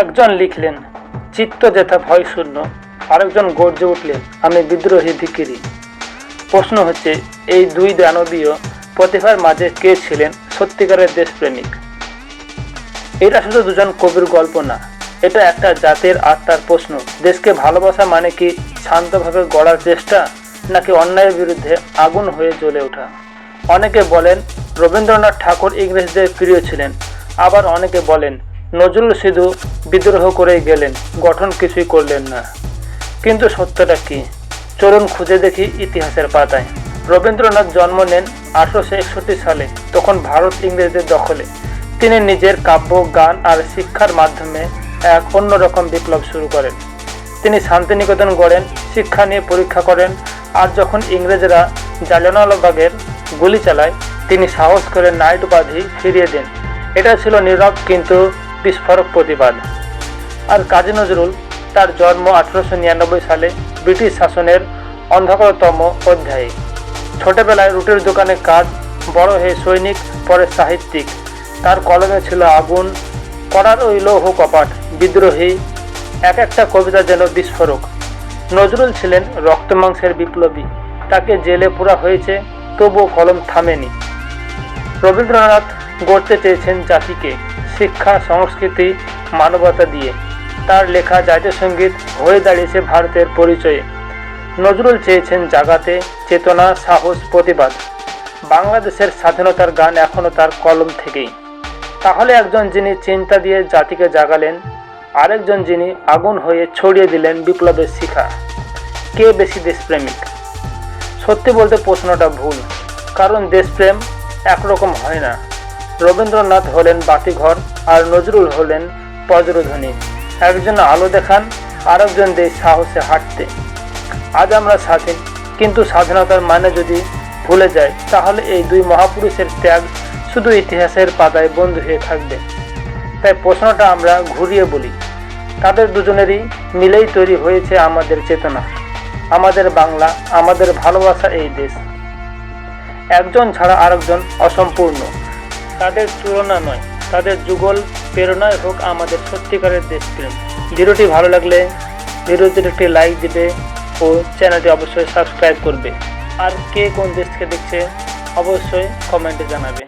একজন লিখলেন, চিত্ত যেথা ভয় শূন্য, আরেকজন গর্জে উঠলেন আমি বিদ্রোহী ভিকিরি। প্রশ্ন হচ্ছে, এই দুই দানবীয় প্রতিভার মাঝে কে ছিলেন সত্যিকারের দেশপ্রেমিক? এটা শুধু দুজন কবির গল্প না, এটা একটা জাতির আত্মার প্রশ্ন। দেশকে ভালোবাসা মানে কি শান্তভাবে গড়ার চেষ্টা, নাকি অন্যায়ের বিরুদ্ধে আগুন হয়ে জ্বলে ওঠা? অনেকে বলেন, রবীন্দ্রনাথ ঠাকুর ইংরেজদের প্রিয় ছিলেন। আবার অনেকে বলেন নজরুল সিধু বিদ্রোহ করেই গেলেন, গঠন কিছুই করলেন না। কিন্তু সত্যটা কি? চলুন খুঁজে দেখি ইতিহাসের পাতায়। রবীন্দ্রনাথ জন্ম নেন আঠারোশো একষট্টি সালে, তখন ভারত ইংরেজদের দখলে। তিনি নিজের কাব্য, গান আর শিক্ষার মাধ্যমে এক অন্যরকম বিপ্লব শুরু করেন। তিনি শান্তিনিকেতন গড়েন, শিক্ষা নিয়ে পরীক্ষা করেন আর যখন ইংরেজরা জালিয়ানওয়ালাবাগের গুলি চালায়, তিনি সাহস করে নাইট উপাধি ফিরিয়ে দেন। এটা ছিল নীরব কিন্তু বিস্ফোরক প্রতিবাদ। আর কাজী নজরুল তার জন্ম আঠারোশো নিরানব্বই সালে ব্রিটিশ শাসনের অন্ধকারতম অধ্যায়ে। ছোটবেলায় রুটির দোকানে কাজ, বড় হয়ে সৈনিক, পরে সাহিত্যিক। তার কলমে ছিল আগুন, করার ওই লৌহ কপাট, বিদ্রোহী, এক একটা কবিতা যেন বিস্ফোরক। নজরুল ছিলেন রক্তমাংসের বিপ্লবী। তাকে জেলে পুরা হয়েছে, তবুও কলম থামেনি। রবীন্দ্রনাথ গড়তে চেয়েছেন জাতিকে। শিক্ষা, সংস্কৃতি, মানবতা দিয়ে। তার লেখা জাতীয় সংগীত হয়ে দাঁড়িয়েছে ভারতের পরিচয়ে। নজরুল চেয়েছেন জাগাতে চেতনা, সাহস, প্রতিবাদ। বাংলাদেশের স্বাধীনতার গান এখনও তার কলম থেকেই। তাহলে একজন যিনি চিন্তা দিয়ে জাতিকে জাগালেন, আরেকজন যিনি আগুন হয়ে ছড়িয়ে দিলেন বিপ্লবের শিখা। কে বেশি দেশপ্রেমিক? সত্যি বলতে প্রশ্নটা ভুল, কারণ দেশপ্রেম একরকম হয় না। রবীন্দ্রনাথ হলেন বাতিঘর আর নজরুল হলেন বজ্রধ্বনি একজন আলো দেখান, আরেকজন দেশ সাহসে হাঁটতে। আজ আমরা স্বাধীন, কিন্তু স্বাধীনতার মানে যদি ভুলে যায় তাহলে এই দুই মহাপুরুষের ত্যাগ শুধু ইতিহাসের পাতায় বন্ধ হয়ে থাকবে। তাই প্রশ্নটা আমরা ঘুরিয়ে বলি, তাদের দুজনেরই মিলেই তৈরি হয়েছে আমাদের চেতনা, আমাদের বাংলা, আমাদের ভালোবাসা এই দেশ। একজন ছাড়া আরেকজন অসম্পূর্ণ। তাদের তুলনা নয়, তাদের যুগল প্রেরণায় হোক আমাদের সত্যিকারের দেশপ্রেম। ভিডিওটি ভালো লাগলে ভিডিওটির একটি লাইক দিবে ও চ্যানেলটি অবশ্যই সাবস্ক্রাইব করবে। আর কে কোন দেশকে দেখছে, অবশ্যই কমেন্টে জানাবে।